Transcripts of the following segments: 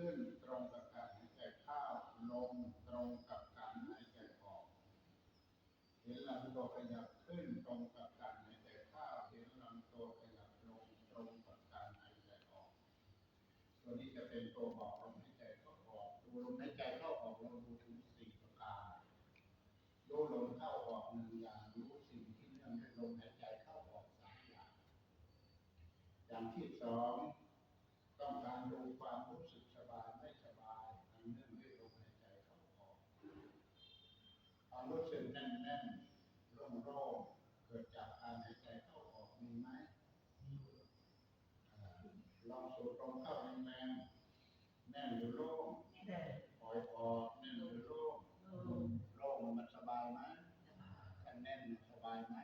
ขึ้นตรงกับการหายใจเข้าลงตรงกับการหายใจออก เห็นลำตัวขยับขึ้นตรงกับการหายใจเข้าเห็นลำตัวขยับลงตรงกับการหายใจออกตัวนี้จะเป็นตัวบอกลมหายใจเข้าออกดูลมหายใจเข้าออกเราดูถึงสี่ประการดูลมเข้าออกหนึ่งอย่างรู้สิ่งที่เนื่องด้วยลมหายใจเข้าออกสามอย่างอย่างที่สองต้องการดูความรู้สึกสบายไม่สบายอันเนื่องด้วยลมหายใจเข้าออก ความรู้สึกแน่นแน่นๆโล่งโล่งๆเกิดจากการหายใจเข้าออกมีไหมอ่าลองสูดลมเข้าแรงๆแน่นหรือโล่งแต่ปล่อยออกแน่นหรือโล่งลมโล่งมันสบายไหมถ้าแน่นมันสบายไหม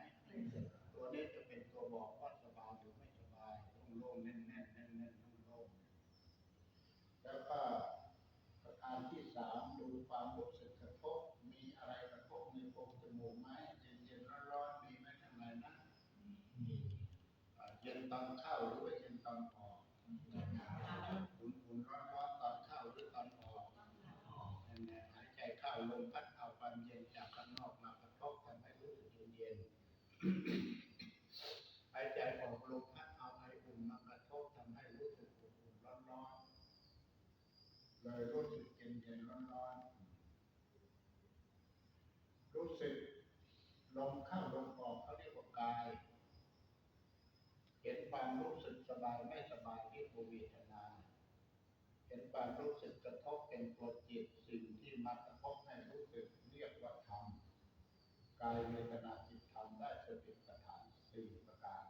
ตัวนี้จะเป็นตัวบอกว่าสบายหรือไม่สบายโล่งๆแน่นๆแน่นๆแน่นๆโล่งๆแล้วก็ประการที่สามดูความรู้สึกกระทบมีอะไรกระทบในโพรงจมูกไหมเย็นๆร้อนๆมีไหมข้างในนะอ่าเย็น ตอนเข้าหรือว่าเย็นตอนออกอุ่นๆร้อนๆตอนเข้าหรือตอนออกนั่นแหละหายใจเข้าลมพัดเอาความเย็นจากข้างนอกมากระทบทำให้รู้สึกเย็นๆหายใจออกลมพัดเอาไออุ่นมากระทบทำให้รู้สึกอุ่นๆร้อนๆเลยรู้สึกเย็นๆร้อนๆรู้สึกลมเข้าลมออกเขาเรียกว่ากาย เห็นความรู้สึกส บายไม่สบายที่ภูเวทนา เห็นความรู้สึกกระทบเป็นตัวจิตสิ่งที่มากระทบให้รู้สึกเรียกว่าธรรมกายเวทนาจิตธรรมได้สติปัฏฐานสี่ประการ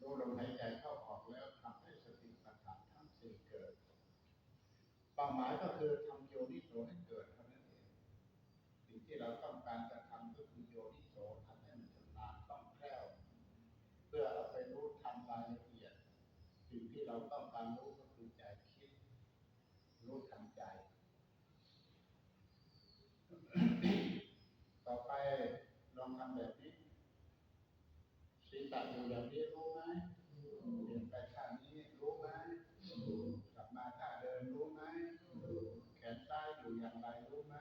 รู้ลมหายใจเข้าออกแล้วทำให้สติปัฏฐานทั้งสี่เกิดเป้าหมายก็คือทำโยนิโสให้เกิดเท่านั้นเองสิ่งที่เราต้องการจะทำก็คือโยนิโสทำให้มันชำนาญคล่องแคล่ว เพื่อเอาไปรู้ทำรายละเอียด สิ่งที่ เราต้องการรู้ก็คือใจคิด รู้ทางใจ ต่อไปลองทำแบบนี้ศีรษะอยู่แบบนี้รู้ไหมเปลี่ยนไปข้างนี้รู้ไหมกลับมาท่าเดินรู้ไหมแขนซ้ายอยู่อย่างไรรู้ไหม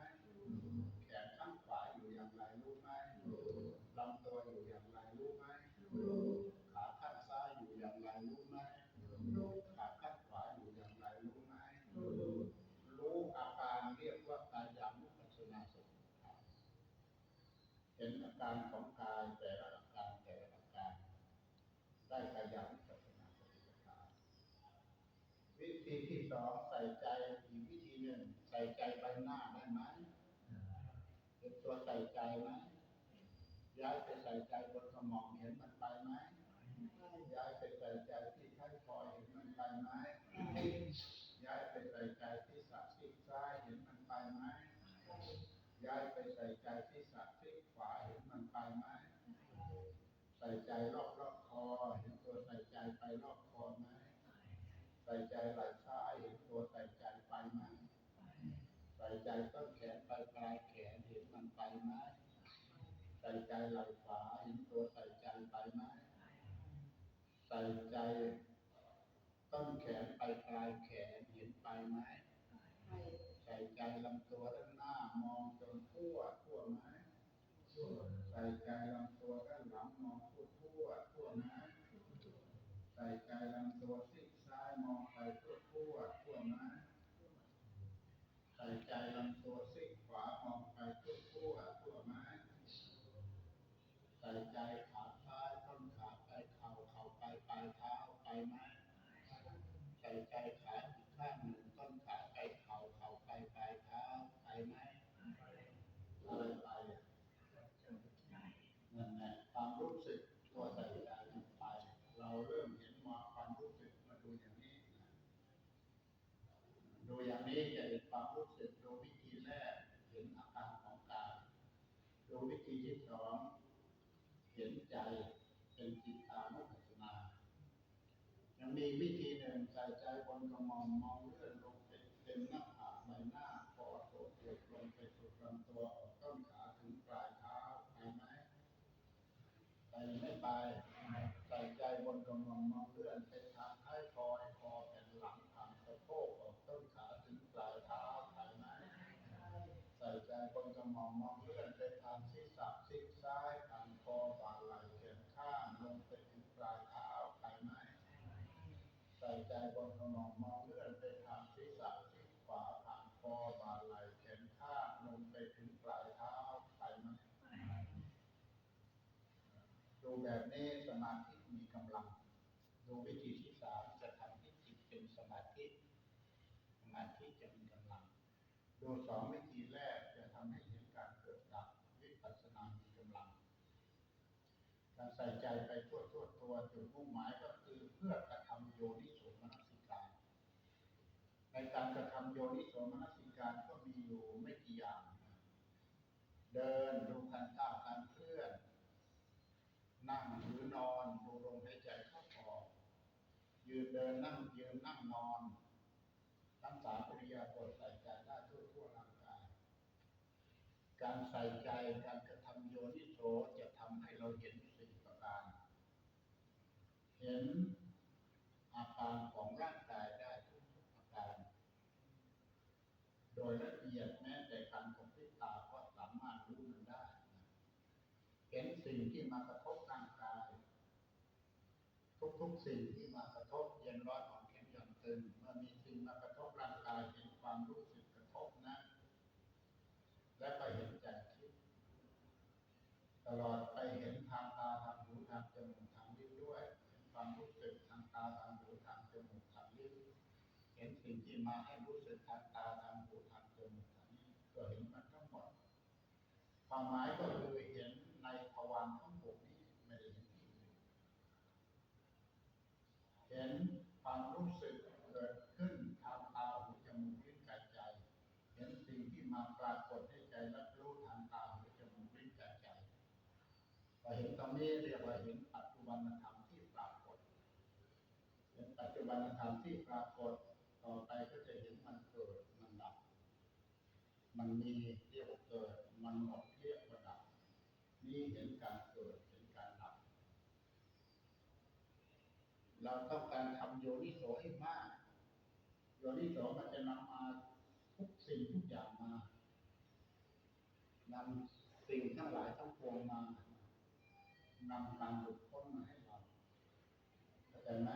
แขนข้างขวาอยู่อย่างไรรู้ไหมลำตัวอยู่อย่างไรรู้ไหมขาข้างซ้ายอยู่อย่างไรรู้ไหมขาข้างขวาอยู่อย่างไรรู้ไหมรู้อาการเรียกว่ากายานุปัสสนาสติปัฏฐาน เห็นอาการของกายแต่ละอาการแต่ละอาการ ได้กายานุปัสสนาสติปัฏฐานวิธีที่สองใส่ใจอีกวิธีหนึ่งใส่ใจใบหน้าได้ไหมเป็นตัวใส่ใจไหมย้ายไปใส่ใจบนสมองเห็นมันไปไหมย้ายไปใส่ใจที่ท้ายทอยเห็นมันไปไหมย้ายไปใส่ใจที่สักซีกซ้ายเห็นมันไปไหมย้ายไปใส่ใจที่สักซีกขวาเห็นมันไปไหมใส่ใจรอบรอบคอ เห็นตัวใส่ใจไปรอบคอไหมใส่ใจไหล่ซ้ายเห็นตัวใส่ใจไปไหมใส่ใจต้นแขนไปปลายแขนเห็นมันไปไหมใส่ใจไหล่ขวาเห็นตัวใส่ใจไปไหมใส่ใจต้นแขนไปปลายแขนเห็นไปไหมใส่ใจลำตัวด้านหน้ามองจนทั่วทั่วไหมใส่ใจลำตัวด้านหลังมองทั่วทั่วทั่วไหม ใส่ใจลำตัวซีกซ้ายมองไปทั่วทั่วทั่วนะใส่ใจลำตัวซีกขวามองไปทั่วทั่วทั่วนะใส่ใจขาซ้ายต้นขาไปเข่าเข่าไปปลายเท้าไปไหมใส่ใจขาอีกข้างหนึ่งต้นขาไปเข่าเข่าไปปลายเท้าไปไหมอะไรไปนั่นแหละความรู้สึกตัวใส่ใจไป เราเริ่มเห็นมาความรู้สึกมาดูอย่างนี้ดูอย่างนี้จะเห็นความรู้สึกดูวิธีแรกเห็นอาการของกายดูวิธีที่สอง เห็นใจเป็นจิตตานุปัสสนายังมีวิธีหนึ่งใส่ใจบนกระม่อมมองเลื่อนลงเป็นหน้าผากใบหน้าคอโตเกิดลงไปสุดลำตัวออกต้นขาถึงปลายเท้าไปไหมไปไม่ไปใส่ใจบนกระม่อมมองเลื่อนเป็นทางท้ายคอยคอเป็นหลังทางสะโพกออกต้นขาถึงปลายเท้าไปไหมใส่ใจบนกระม่อมมองเลื่อนเป็นทางศีซับซีกซ้าย คอบ่าไหล่แขนข้างลงไปถึงปลายเท้าไปไหมใส่ใจบนสมองมองเลื่อนไปทางศีรษะซีกขวาทางคอบ่าไหล่แขนข้างลงไปถึงปลายเท้าไปไหมดูแบบนี้สมาธิมีกำลัง ดูวิธีที่สามจะทำให้จิตเป็นสมาธิสมาธิจะมีกำลัง ดูสองวิธีแรกจะทำให้เห็นการเกิดดับวิปัสสนามีกำลัง การ ใส่ใจไปทั่วทั่วตัวจุดมุ่งหมายก็คือเพื่อกระทำโยนิโสมนสิการ ในการกระทำโยนิโสมนสิการก็มีอยู่ไม่กี่อย่าง เดินดูการก้าวการเคลื่อน นั่งหรือนอนดูลมหายใจเข้าออกยืนเดินนั่งยืนนั่งนอนทั้งสามปริยาบทใส่ใจได้ทั่วทั่วร่างกาย การใส่ใจการกระทำโยนิโสจะทำให้เราเห็นสิ่งประการ เห็นอาการของร่างกายได้ทุกอาการ โดยละเอียดแม้แต่การกระพริบตาก็สามารถรู้มันได้เห็นสิ่งที่มากระทบร่างกาย ทุกๆสิ่งที่มากระทบเย็นร้อนอ่อนแข็งหย่อนตึงเมื่อมีสิ่งมากระทบร่างกายเห็นความรู้สึกกระทบนะ และก็เห็นใจคิด ตลอดไปเห็นทางตาทางหูทางจมูกทาง ความรู้สึกทางตาทางหูทางจมูกทางลิ้นเห็นสิ่งที่มาให้รู้สึกทางตาทางหูทางจมูกทางลิ้นก็เห็นมันทั้งหมดความหมายก็คือเห็นในภวังค์ทั้งหกนี้ไม่ได้เห็นที่อื่นเห็นความรู้สึกเกิดขึ้นทางตาหูจมูกลิ้นกายใจเห็นสิ่งที่มาปรากฏให้ใจรับรู้ทางตาหูจมูกลิ้นกายใจพอเห็นตรงนี้เรียกว่าเห็นปัจจุบันธรรมที่ปรากฏ เห็นปัจจุ บันธรรมที่ปรากฏต่อไปก็จะเห็นมันเกิดมันดับ มันมีเรียกว่าเกิด มันหมดเรียกว่าดับ นี่เห็นการเกิดเห็นการดับ เราต้องการทำโยนิโสให้มาก โยนิโสมันจะนำมาทุกสิ่งทุกอย่างมานำสิ่งทั้งหลายทั้งปวงมานำการหลุดพ้นมาให้เราเข้าใจไหม